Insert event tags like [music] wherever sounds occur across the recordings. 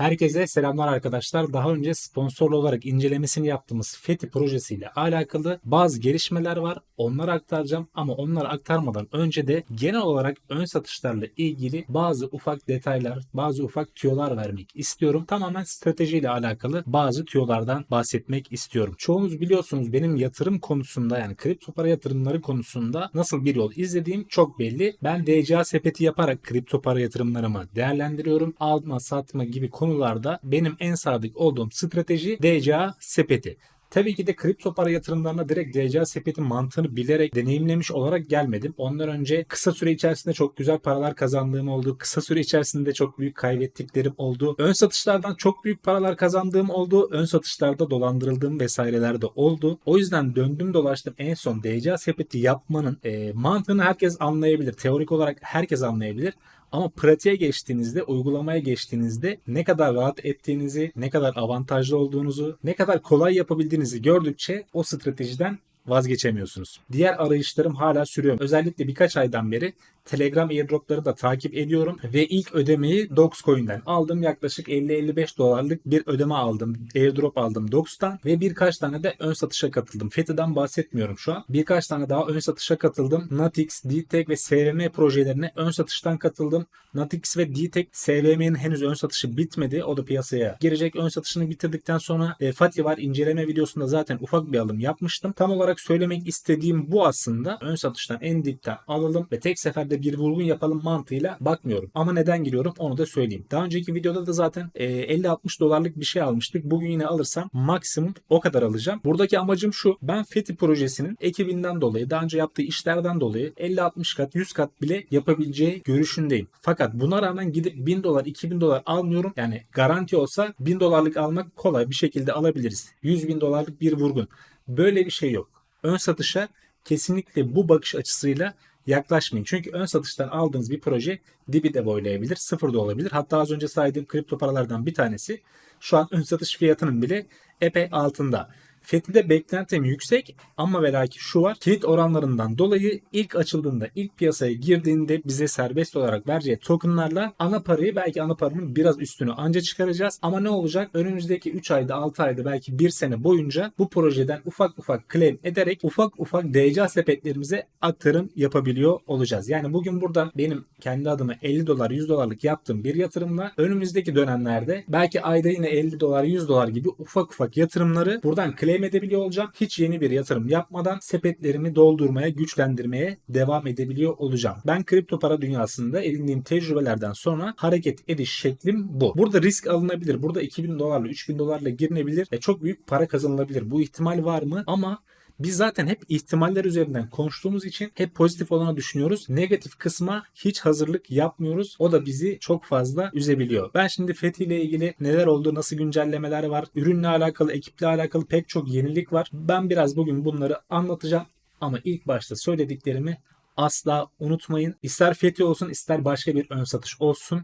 Herkese selamlar arkadaşlar. Daha önce sponsorlu olarak incelemesini yaptığımız FETI projesiyle alakalı bazı gelişmeler var. Onları aktaracağım ama onları aktarmadan önce de genel olarak ön satışlarla ilgili bazı ufak detaylar, bazı ufak tüyolar vermek istiyorum. Tamamen stratejiyle alakalı bazı tüyolardan bahsetmek istiyorum. Çoğunuz biliyorsunuz benim yatırım konusunda yani kripto para yatırımları konusunda nasıl bir yol izlediğim çok belli. Ben DCA sepeti yaparak kripto para yatırımlarımı değerlendiriyorum. Alma, satma gibi konularda benim en sadık olduğum strateji DCA sepeti. Tabii ki de kripto para yatırımlarına direkt DCA sepetin mantığını bilerek deneyimlemiş olarak gelmedim. Ondan önce kısa süre içerisinde çok güzel paralar kazandığım oldu. Kısa süre içerisinde çok büyük kaybettiklerim oldu. Ön satışlardan çok büyük paralar kazandığım oldu. Ön satışlarda dolandırıldığım vesaireler de oldu. O yüzden döndüm dolaştım en son DCA sepeti yapmanın e, mantığını herkes anlayabilir. Teorik olarak herkes anlayabilir. Ama pratiğe geçtiğinizde, uygulamaya geçtiğinizde ne kadar rahat ettiğinizi, ne kadar avantajlı olduğunuzu, ne kadar kolay yapabildiğinizi gördükçe o stratejiden vazgeçemiyorsunuz. Diğer arayışlarım hala sürüyor. Özellikle birkaç aydan beri Telegram airdropları da takip ediyorum ve ilk ödemeyi Dogecoin'den aldım. Yaklaşık 50-55 dolarlık bir ödeme aldım. Airdrop aldım Dox'tan ve birkaç tane de ön satışa katıldım. FETI'den bahsetmiyorum şu an. Birkaç tane daha ön satışa katıldım. Natix, DTEC ve SVM projelerine ön satıştan katıldım. Natix ve DTEC SVM'nin henüz ön satışı bitmedi. O da piyasaya girecek. Ön satışını bitirdikten sonra e, Fatih var inceleme videosunda zaten ufak bir alım yapmıştım. Tam olarak söylemek istediğim bu aslında. Ön satıştan en dipten alalım ve tek seferde bir vurgun yapalım mantığıyla bakmıyorum. Ama neden giriyorum onu da söyleyeyim. Daha önceki videoda da zaten e, 50-60 dolarlık bir şey almıştık. Bugün yine alırsam maksimum o kadar alacağım. Buradaki amacım şu. Ben FETI projesinin ekibinden dolayı daha önce yaptığı işlerden dolayı 50-60 kat 100 kat bile yapabileceği görüşündeyim. Fakat buna rağmen gidip 1000 dolar 2000 dolar almıyorum. Yani garanti olsa 1000 dolarlık almak kolay bir şekilde alabiliriz. 100 bin dolarlık bir vurgun. Böyle bir şey yok. Ön satışa kesinlikle bu bakış açısıyla yaklaşmayın. Çünkü ön satıştan aldığınız bir proje dibi de boylayabilir, sıfır da olabilir. Hatta az önce saydığım kripto paralardan bir tanesi şu an ön satış fiyatının bile epey altında. FETİ'de beklentim yüksek ama ve lakin şu var. Kilit oranlarından dolayı ilk açıldığında, ilk piyasaya girdiğinde bize serbest olarak vereceği tokenlarla ana parayı belki ana paranın biraz üstünü anca çıkaracağız. Ama ne olacak? Önümüzdeki 3 ayda, 6 ayda belki 1 sene boyunca bu projeden ufak ufak claim ederek ufak ufak DCA sepetlerimize aktarım yapabiliyor olacağız. Yani bugün burada benim kendi adıma 50 dolar, 100 dolarlık yaptığım bir yatırımla önümüzdeki dönemlerde belki ayda yine 50 dolar, 100 dolar gibi ufak ufak yatırımları buradan claim edebiliyor olacağım. Hiç yeni bir yatırım yapmadan sepetlerimi doldurmaya, güçlendirmeye devam edebiliyor olacağım. Ben kripto para dünyasında edindiğim tecrübelerden sonra hareket ediş şeklim bu. Burada risk alınabilir. Burada 2000 dolarla 3000 dolarla girilebilir ve çok büyük para kazanılabilir. Bu ihtimal var mı? Ama biz zaten hep ihtimaller üzerinden konuştuğumuz için hep pozitif olanı düşünüyoruz. Negatif kısma hiç hazırlık yapmıyoruz. O da bizi çok fazla üzebiliyor. Ben şimdi Fethi ile ilgili neler oldu, nasıl güncellemeler var, ürünle alakalı, ekiple alakalı pek çok yenilik var. Ben biraz bugün bunları anlatacağım. Ama ilk başta söylediklerimi asla unutmayın. İster Fethi olsun ister başka bir ön satış olsun.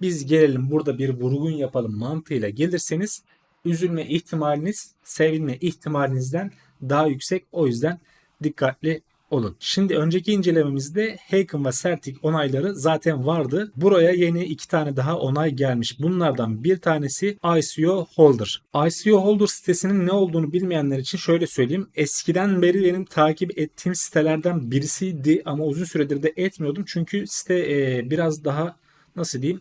Biz gelelim burada bir vurgun yapalım mantığıyla gelirseniz üzülme ihtimaliniz sevilme ihtimalinizden daha yüksek. O yüzden dikkatli olun. Şimdi önceki incelememizde Haken ve Certic onayları zaten vardı. Buraya yeni iki tane daha onay gelmiş. Bunlardan bir tanesi ICO Holder. ICO Holder sitesinin ne olduğunu bilmeyenler için şöyle söyleyeyim. Eskiden beri benim takip ettiğim sitelerden birisiydi ama uzun süredir de etmiyordum. Çünkü site e, biraz daha nasıl diyeyim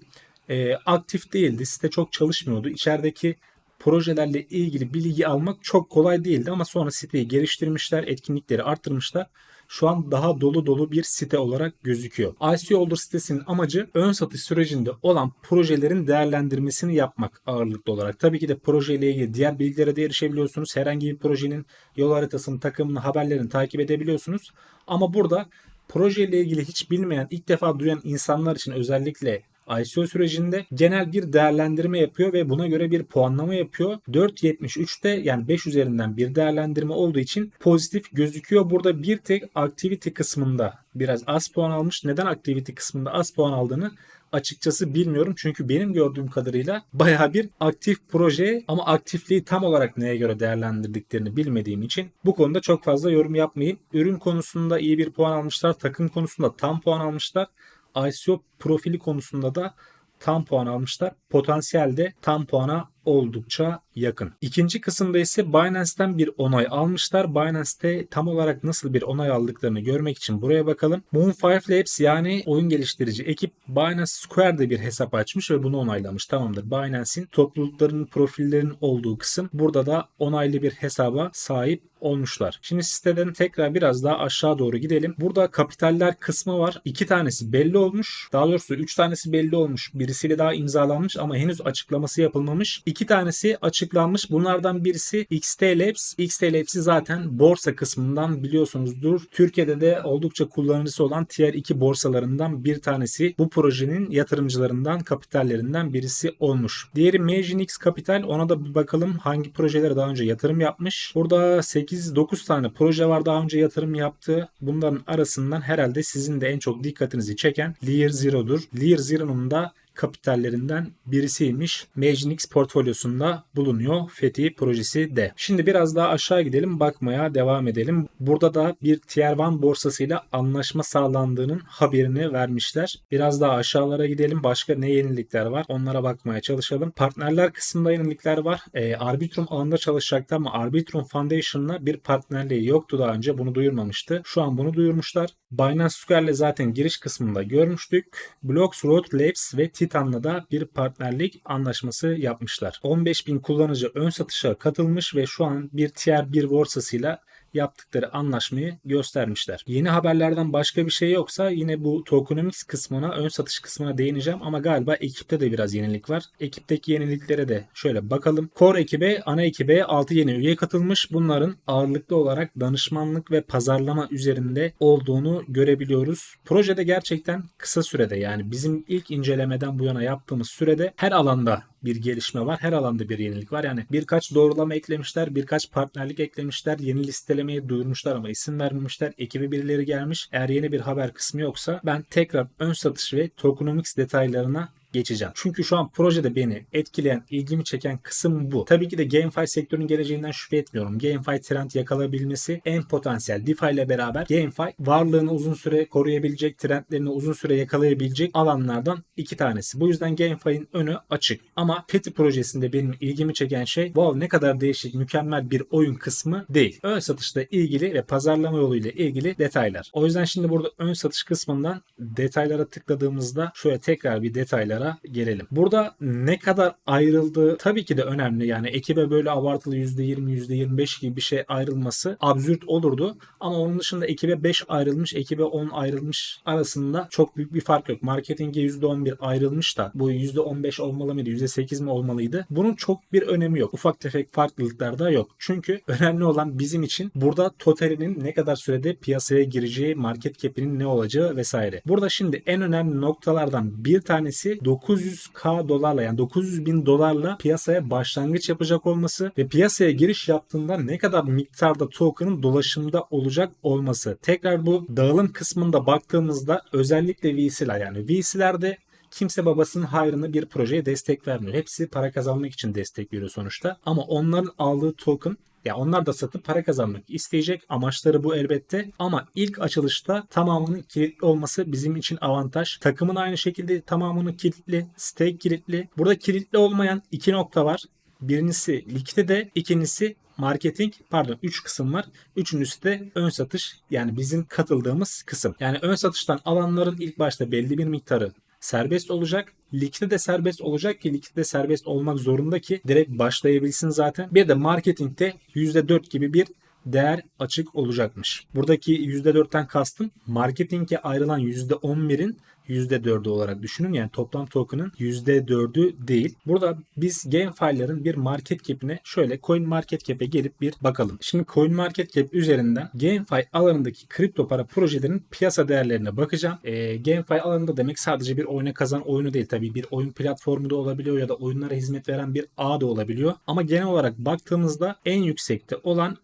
e, aktif değildi. Site çok çalışmıyordu. İçerideki projelerle ilgili bilgi almak çok kolay değildi ama sonra siteyi geliştirmişler, etkinlikleri arttırmışlar. Şu an daha dolu dolu bir site olarak gözüküyor. ICO Holder sitesinin amacı ön satış sürecinde olan projelerin değerlendirmesini yapmak ağırlıklı olarak. Tabii ki de projeyle ilgili diğer bilgilere de erişebiliyorsunuz. Herhangi bir projenin yol haritasını, takımını, haberlerini takip edebiliyorsunuz. Ama burada projeyle ilgili hiç bilmeyen, ilk defa duyan insanlar için özellikle ICO sürecinde genel bir değerlendirme yapıyor ve buna göre bir puanlama yapıyor. 4.73'te yani 5 üzerinden bir değerlendirme olduğu için pozitif gözüküyor. Burada bir tek activity kısmında biraz az puan almış. Neden activity kısmında az puan aldığını açıkçası bilmiyorum. Çünkü benim gördüğüm kadarıyla baya bir aktif proje ama aktifliği tam olarak neye göre değerlendirdiklerini bilmediğim için bu konuda çok fazla yorum yapmayayım. Ürün konusunda iyi bir puan almışlar. Takım konusunda tam puan almışlar. ICO profili konusunda da tam puan almışlar. Potansiyel de tam puana oldukça yakın. İkinci kısımda ise Binance'ten bir onay almışlar. Binance'te tam olarak nasıl bir onay aldıklarını görmek için buraya bakalım. Moon5 Labs yani oyun geliştirici ekip Binance Square'de bir hesap açmış ve bunu onaylamış. Tamamdır. Binance'in toplulukların profillerinin olduğu kısım. Burada da onaylı bir hesaba sahip olmuşlar. Şimdi siteden tekrar biraz daha aşağı doğru gidelim. Burada kapitaller kısmı var. İki tanesi belli olmuş. Daha doğrusu üç tanesi belli olmuş. Birisiyle daha imzalanmış ama henüz açıklaması yapılmamış. İki tanesi açıklanmış. Bunlardan birisi XT Labs. XT Labs'i zaten borsa kısmından biliyorsunuzdur. Türkiye'de de oldukça kullanıcısı olan Tier 2 borsalarından bir tanesi. Bu projenin yatırımcılarından, kapitallerinden birisi olmuş. Diğeri Magix Capital. Ona da bir bakalım hangi projelere daha önce yatırım yapmış. Burada 8-9 tane proje var daha önce yatırım yaptığı. Bunların arasından herhalde sizin de en çok dikkatinizi çeken Lear Zero'dur. Lear Zero'nun da kapitallerinden birisiymiş. Magix portfolyosunda bulunuyor Fethi projesi de. Şimdi biraz daha aşağı gidelim bakmaya devam edelim. Burada da bir Tier 1 borsasıyla anlaşma sağlandığının haberini vermişler. Biraz daha aşağılara gidelim. Başka ne yenilikler var? Onlara bakmaya çalışalım. Partnerler kısmında yenilikler var. E, Arbitrum alanında çalışacaktı ama Arbitrum Foundation'la bir partnerliği yoktu daha önce. Bunu duyurmamıştı. Şu an bunu duyurmuşlar. Binance Square'le zaten giriş kısmında görmüştük. Blocks Road Labs ve Titan'la da bir partnerlik anlaşması yapmışlar. 15 bin kullanıcı ön satışa katılmış ve şu an bir Tier 1 borsasıyla yaptıkları anlaşmayı göstermişler. Yeni haberlerden başka bir şey yoksa yine bu tokenomics kısmına, ön satış kısmına değineceğim ama galiba ekipte de biraz yenilik var. Ekipteki yeniliklere de şöyle bakalım. Core ekibe, ana ekibe 6 yeni üye katılmış. Bunların ağırlıklı olarak danışmanlık ve pazarlama üzerinde olduğunu görebiliyoruz. Projede gerçekten kısa sürede yani bizim ilk incelemeden bu yana yaptığımız sürede her alanda bir gelişme var. Her alanda bir yenilik var. Yani birkaç doğrulama eklemişler, birkaç partnerlik eklemişler, yeni listelemeyi duyurmuşlar ama isim vermemişler. Ekibi birileri gelmiş. Eğer yeni bir haber kısmı yoksa ben tekrar ön satış ve tokenomics detaylarına geçeceğim. Çünkü şu an projede beni etkileyen, ilgimi çeken kısım bu. Tabii ki de GameFi sektörünün geleceğinden şüphe etmiyorum. GameFi trend yakalayabilmesi en potansiyel. DeFi ile beraber GameFi varlığını uzun süre koruyabilecek, trendlerini uzun süre yakalayabilecek alanlardan iki tanesi. Bu yüzden GameFi'nin önü açık. Ama FETI projesinde benim ilgimi çeken şey wow ne kadar değişik, mükemmel bir oyun kısmı değil. Ön satışla ilgili ve pazarlama yoluyla ilgili detaylar. O yüzden şimdi burada ön satış kısmından detaylara tıkladığımızda şöyle tekrar bir detaylara gelelim. Burada ne kadar ayrıldığı tabii ki de önemli. Yani ekibe böyle abartılı %20, %25 gibi bir şey ayrılması absürt olurdu. Ama onun dışında ekibe 5 ayrılmış, ekibe 10 ayrılmış arasında çok büyük bir fark yok. Marketinge %11 ayrılmış da bu %15 olmalı mıydı, %8 mi olmalıydı? Bunun çok bir önemi yok. Ufak tefek farklılıklar da yok. Çünkü önemli olan bizim için burada totalinin ne kadar sürede piyasaya gireceği, market cap'inin ne olacağı vesaire. Burada şimdi en önemli noktalardan bir tanesi 900k dolarla yani 900 bin dolarla piyasaya başlangıç yapacak olması ve piyasaya giriş yaptığında ne kadar miktarda token'ın dolaşımda olacak olması. Tekrar bu dağılım kısmında baktığımızda özellikle VC'ler yani VC'lerde kimse babasının hayrını bir projeye destek vermiyor. Hepsi para kazanmak için destek veriyor sonuçta. Ama onların aldığı token ya onlar da satıp para kazanmak isteyecek. Amaçları bu elbette. Ama ilk açılışta tamamının kilitli olması bizim için avantaj. Takımın aynı şekilde tamamının kilitli. Stake kilitli. Burada kilitli olmayan iki nokta var. Birincisi likidite, ikincisi marketing pardon 3 kısım var. Üçüncüsü de ön satış yani bizim katıldığımız kısım. Yani ön satıştan alanların ilk başta belli bir miktarı serbest olacak. Likte de serbest olacak ki likte de serbest olmak zorunda ki direkt başlayabilsin zaten. Bir de marketingte %4 gibi bir değer açık olacakmış. Buradaki %4'ten kastım marketinge ayrılan %11'in %4'ü olarak düşünün. Yani toplam token'ın %4'ü değil. Burada biz GameFi'lerin bir market cap'ine şöyle Coin Market Cap'e gelip bir bakalım. Şimdi Coin Market Cap üzerinden GameFi alanındaki kripto para projelerinin piyasa değerlerine bakacağım. E, GameFi alanında demek sadece bir oyuna kazan oyunu değil tabii. Bir oyun platformu da olabiliyor ya da oyunlara hizmet veren bir ağ da olabiliyor. Ama genel olarak baktığımızda en yüksekte olan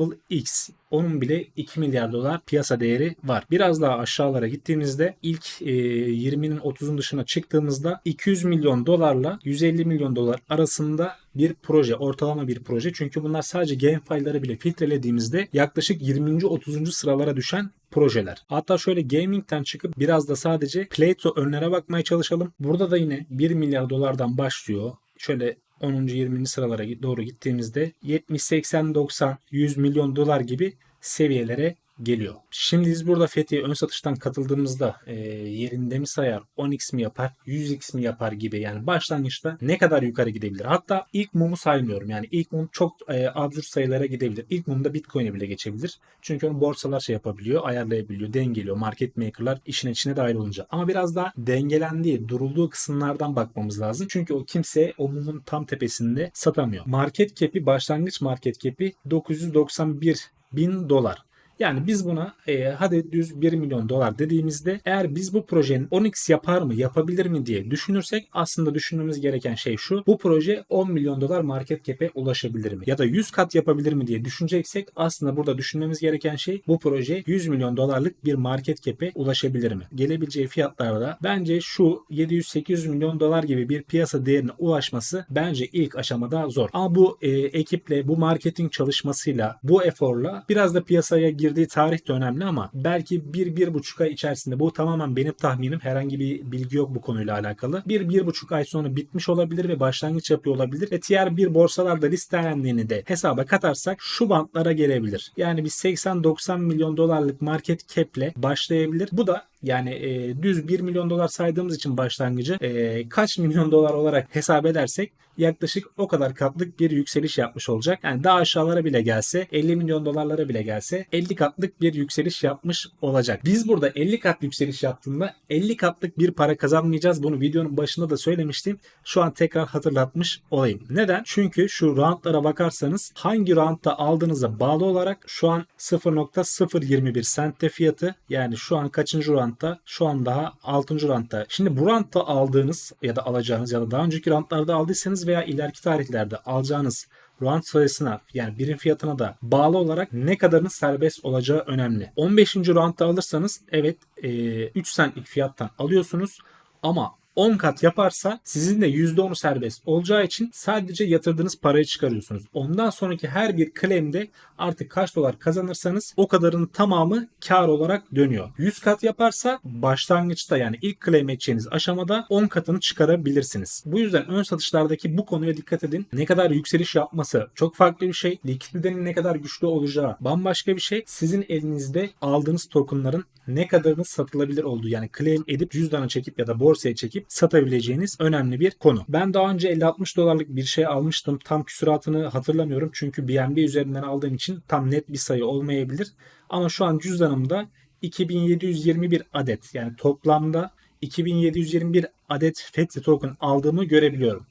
Immutable X onun bile 2 milyar dolar piyasa değeri var. Biraz daha aşağılara gittiğimizde ilk e, 20'nin 30'un dışına çıktığımızda 200 milyon dolarla 150 milyon dolar arasında bir proje, ortalama bir proje. Çünkü bunlar sadece game file'ları bile filtrelediğimizde yaklaşık 20. 30. sıralara düşen projeler. Hatta şöyle gaming'ten çıkıp biraz da sadece Play to Earn'lere bakmaya çalışalım. Burada da yine 1 milyar dolardan başlıyor. Şöyle 10. 20. sıralara doğru gittiğimizde 70, 80, 90, 100 milyon dolar gibi seviyelere geliyor. Şimdi biz burada Fethiye ön satıştan katıldığımızda e, yerinde mi sayar, 10x mi yapar, 100x mi yapar gibi yani başlangıçta ne kadar yukarı gidebilir. Hatta ilk mumu saymıyorum yani ilk mum çok e, absürt sayılara gidebilir. İlk mumda Bitcoin'e bile geçebilir. Çünkü onu borsalar şey yapabiliyor, ayarlayabiliyor, dengeliyor. Market maker'lar işin içine dahil olunca. Ama biraz daha dengelendiği, durulduğu kısımlardan bakmamız lazım. Çünkü o kimse o mumun tam tepesinde satamıyor. Market cap'i, başlangıç market cap'i 991 bin dolar. Yani biz buna e, hadi düz 1 milyon dolar dediğimizde eğer biz bu projenin 10x yapar mı yapabilir mi diye düşünürsek aslında düşünmemiz gereken şey şu. Bu proje 10 milyon dolar market cap'e ulaşabilir mi? Ya da 100 kat yapabilir mi diye düşüneceksek aslında burada düşünmemiz gereken şey bu proje 100 milyon dolarlık bir market cap'e ulaşabilir mi? Gelebileceği fiyatlarda bence şu 700-800 milyon dolar gibi bir piyasa değerine ulaşması bence ilk aşamada zor. Ama bu e, ekiple, bu marketing çalışmasıyla, bu eforla biraz da piyasaya girdiği tarih de önemli ama belki 1-1,5 ay içerisinde bu tamamen benim tahminim. Herhangi bir bilgi yok bu konuyla alakalı. 1-1,5 ay sonra bitmiş olabilir ve başlangıç yapıyor olabilir ve tier 1 borsalarda listelendiğini de hesaba katarsak şu bantlara gelebilir. Yani bir 80-90 milyon dolarlık market cap'le başlayabilir. Bu da yani e, düz 1 milyon dolar saydığımız için başlangıcı e, kaç milyon [laughs] dolar olarak hesap edersek yaklaşık o kadar katlık bir yükseliş yapmış olacak. Yani daha aşağılara bile gelse 50 milyon dolarlara bile gelse 50 katlık bir yükseliş yapmış olacak. Biz burada 50 kat yükseliş yaptığında 50 katlık bir para kazanmayacağız. Bunu videonun başında da söylemiştim. Şu an tekrar hatırlatmış olayım. Neden? Çünkü şu roundlara bakarsanız hangi roundda aldığınıza bağlı olarak şu an 0.021 sentte fiyatı yani şu an kaçıncı roundda? Şu an daha 6. roundda. Şimdi bu roundda aldığınız ya da alacağınız ya da daha önceki roundlarda aldıysanız veya ileriki tarihlerde alacağınız round sayısına yani birim fiyatına da bağlı olarak ne kadarının serbest olacağı önemli. 15. roundda alırsanız evet e, 3 centlik fiyattan alıyorsunuz ama 10 kat yaparsa sizin de %10'u serbest olacağı için sadece yatırdığınız parayı çıkarıyorsunuz. Ondan sonraki her bir claim'de artık kaç dolar kazanırsanız o kadarın tamamı kar olarak dönüyor. 100 kat yaparsa başlangıçta yani ilk claim edeceğiniz aşamada 10 katını çıkarabilirsiniz. Bu yüzden ön satışlardaki bu konuya dikkat edin. Ne kadar yükseliş yapması çok farklı bir şey. Likiditenin ne kadar güçlü olacağı bambaşka bir şey. Sizin elinizde aldığınız tokenların ne kadarını satılabilir olduğu yani claim edip cüzdana çekip ya da borsaya çekip satabileceğiniz önemli bir konu. Ben daha önce 50-60 dolarlık bir şey almıştım. Tam küsuratını hatırlamıyorum çünkü BNB üzerinden aldığım için tam net bir sayı olmayabilir. Ama şu an cüzdanımda 2721 adet yani toplamda 2721 adet FETI token aldığımı görebiliyorum.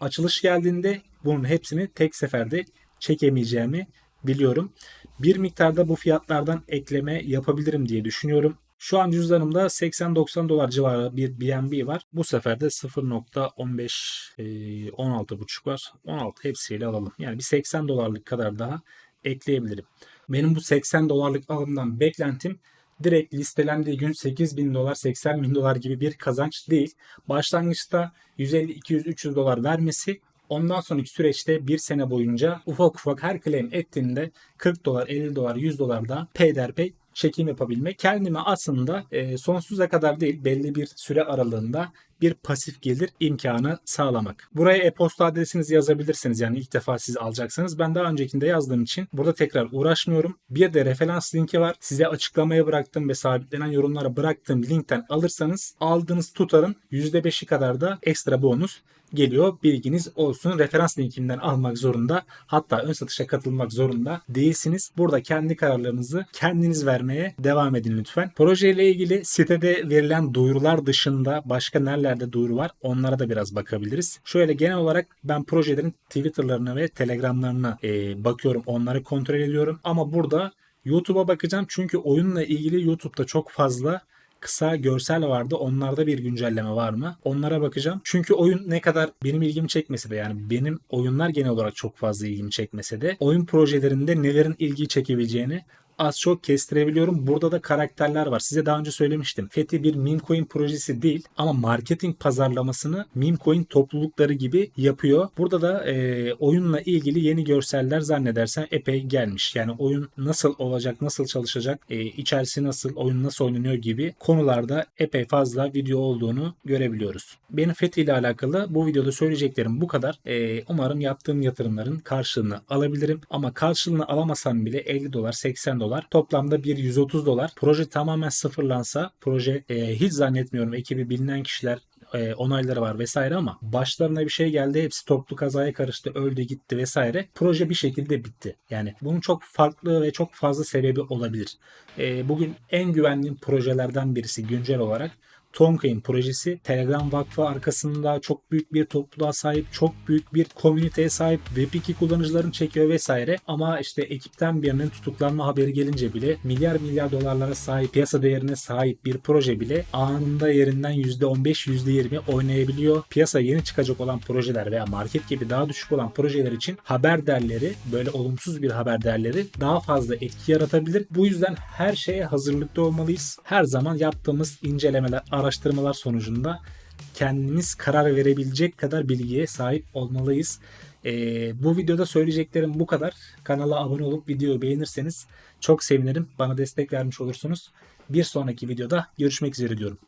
Açılış geldiğinde bunun hepsini tek seferde çekemeyeceğimi biliyorum. Bir miktarda bu fiyatlardan ekleme yapabilirim diye düşünüyorum. Şu an cüzdanımda 80-90 dolar civarı bir BNB var. Bu sefer de 0.15 e, 16.5 var. 16 hepsiyle alalım. Yani bir 80 dolarlık kadar daha ekleyebilirim. Benim bu 80 dolarlık alımdan beklentim direkt listelendiği gün 8 bin dolar 80 bin dolar gibi bir kazanç değil. Başlangıçta 150, 200, 300 dolar vermesi Ondan sonraki süreçte bir sene boyunca ufak ufak her claim ettiğinde 40 dolar, 50 dolar, 100 dolar da peyderpey çekim yapabilmek. Kendime aslında e, sonsuza kadar değil belli bir süre aralığında bir pasif gelir imkanı sağlamak. Buraya e-posta adresinizi yazabilirsiniz. Yani ilk defa siz alacaksanız. Ben daha öncekinde yazdığım için burada tekrar uğraşmıyorum. Bir de referans linki var. Size açıklamaya bıraktığım ve sabitlenen yorumlara bıraktığım linkten alırsanız aldığınız tutarın %5'i kadar da ekstra bonus geliyor. Bilginiz olsun. Referans linkinden almak zorunda. Hatta ön satışa katılmak zorunda değilsiniz. Burada kendi kararlarınızı kendiniz vermeye devam edin lütfen. Projeyle ilgili sitede verilen duyurular dışında başka nerelerde duyuru var onlara da biraz bakabiliriz. Şöyle genel olarak ben projelerin Twitter'larına ve Telegram'larına e, bakıyorum. Onları kontrol ediyorum. Ama burada YouTube'a bakacağım çünkü oyunla ilgili YouTube'da çok fazla kısa görsel vardı. Onlarda bir güncelleme var mı? Onlara bakacağım. Çünkü oyun ne kadar benim ilgimi çekmese de yani benim oyunlar genel olarak çok fazla ilgimi çekmese de oyun projelerinde nelerin ilgi çekebileceğini az çok kestirebiliyorum. Burada da karakterler var. Size daha önce söylemiştim. Fethi bir meme coin projesi değil ama marketing pazarlamasını meme coin toplulukları gibi yapıyor. Burada da e, oyunla ilgili yeni görseller zannedersen epey gelmiş. Yani oyun nasıl olacak, nasıl çalışacak, e, içerisi nasıl, oyun nasıl oynanıyor gibi konularda epey fazla video olduğunu görebiliyoruz. Benim Fethi ile alakalı bu videoda söyleyeceklerim bu kadar. E, umarım yaptığım yatırımların karşılığını alabilirim. Ama karşılığını alamasam bile 50 dolar, 80 dolar toplamda bir 130 dolar. Proje tamamen sıfırlansa proje e, hiç zannetmiyorum ekibi bilinen kişiler e, onayları var vesaire ama başlarına bir şey geldi hepsi toplu kazaya karıştı öldü gitti vesaire proje bir şekilde bitti. Yani bunun çok farklı ve çok fazla sebebi olabilir. E, bugün en güvendiğim projelerden birisi güncel olarak Tonkain projesi Telegram Vakfı arkasında çok büyük bir topluluğa sahip, çok büyük bir komüniteye sahip, Web2 kullanıcılarını çekiyor vesaire. Ama işte ekipten birinin tutuklanma haberi gelince bile milyar milyar dolarlara sahip, piyasa değerine sahip bir proje bile anında yerinden %15, %20 oynayabiliyor. Piyasa yeni çıkacak olan projeler veya market gibi daha düşük olan projeler için haber değerleri, böyle olumsuz bir haber değerleri daha fazla etki yaratabilir. Bu yüzden her şeye hazırlıklı olmalıyız. Her zaman yaptığımız incelemeler, araştırmalar sonucunda kendimiz karar verebilecek kadar bilgiye sahip olmalıyız. Ee, bu videoda söyleyeceklerim bu kadar. Kanala abone olup videoyu beğenirseniz çok sevinirim. Bana destek vermiş olursunuz. Bir sonraki videoda görüşmek üzere diyorum.